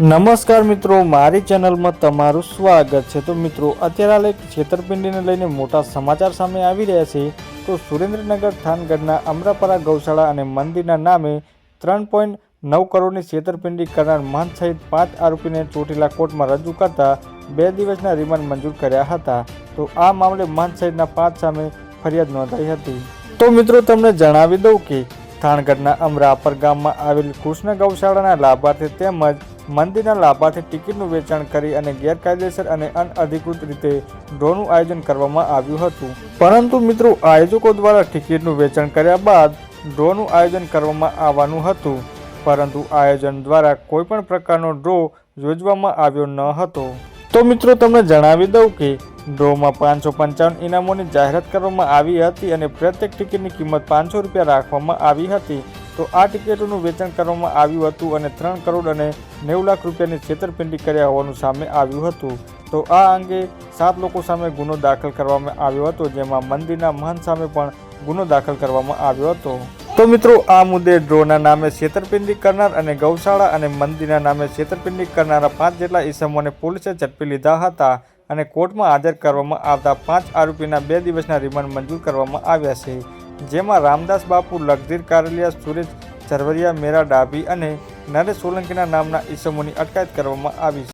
નમસ્કાર મિત્રો, મારી ચેનલમાં તમારું સ્વાગત છે. તો મિત્રો, અત્યારે હાલ એક છેતરપિંડીને લઈને મોટા સમાચાર સામે આવી રહ્યા છે. તો સુરેન્દ્રનગર, થાનગઢના અમરાપરા ગૌશાળા અને મંદિરના નામે ત્રણ પોઈન્ટ નવ કરોડની છેતરપિંડી કરનાર મહંત સહિત પાંચ આરોપીને ચોટીલા કોર્ટમાં રજૂ કરતા બે દિવસના રિમાન્ડ મંજૂર કર્યા હતા. તો આ મામલે મહંત સહિતના પાંચ સામે ફરિયાદ નોંધાઈ હતી. તો મિત્રો, તમને જણાવી દઉં કે થાનગઢના અમરાપર ગામમાં આવેલ કૃષ્ણ ગૌશાળાના લાભાર્થી તેમજ મંદિરના લાભાર્થી ટિકિટનું વેચાણ કરી અને ગેરકાયદેસર અને અનઅધિકૃત રીતે ડ્રોનું આયોજન કરવામાં આવ્યું હતું. પરંતુ મિત્રો, આયોજકો દ્વારા ટિકિટનું વેચાણ કર્યા બાદ ડ્રોનું આયોજન કરવામાં આવવાનું હતું. પરંતુ આયોજન દ્વારા કોઈપણ પ્રકારનો ડ્રો યોજવામાં આવ્યો ન હતો. તો મિત્રો, તમને જણાવી દઉં કે ડ્રોમાં પાંચસો પંચાવન ઇનામોની જાહેરાત કરવામાં આવી હતી અને પ્રત્યેક ટિકિટની કિંમત પાંચસો રૂપિયા રાખવામાં આવી હતી. તો આ ટિકિટોનું વેચાણ કરવામાં આવ્યું હતું અને ત્રણ કરોડ અને નેવું લાખ રૂપિયાની છેતરપિંડી કર્યા હોવાનું સામે આવ્યું હતું. તો આ અંગે સાત લોકો સામે ગુનો દાખલ કરવામાં આવ્યો હતો, જેમાં મંદિરના મહંત સામે પણ ગુનો દાખલ કરવામાં આવ્યો હતો. તો મિત્રો, આ મુદ્દે ડ્રોના નામે છેતરપિંડી કરનાર અને ગૌશાળા અને મંદિરના નામે છેતરપિંડી કરનારા પાંચ જેટલા ઈસમોને પોલીસે ઝડપી લીધા હતા અને કોર્ટમાં હાજર કરવામાં આવતા પાંચ આરોપીના બે દિવસના રિમાન્ડ મંજૂર કરવામાં આવ્યા છે. જેમાં રામદાસ બાપુ, લગધીર કારેલિયા, સુરેશ ઝરવરિયા, મેરા ડાભી અને નરેશ સોલંકીના નામના ઈસમોની અટકાયત કરવામાં આવી છે.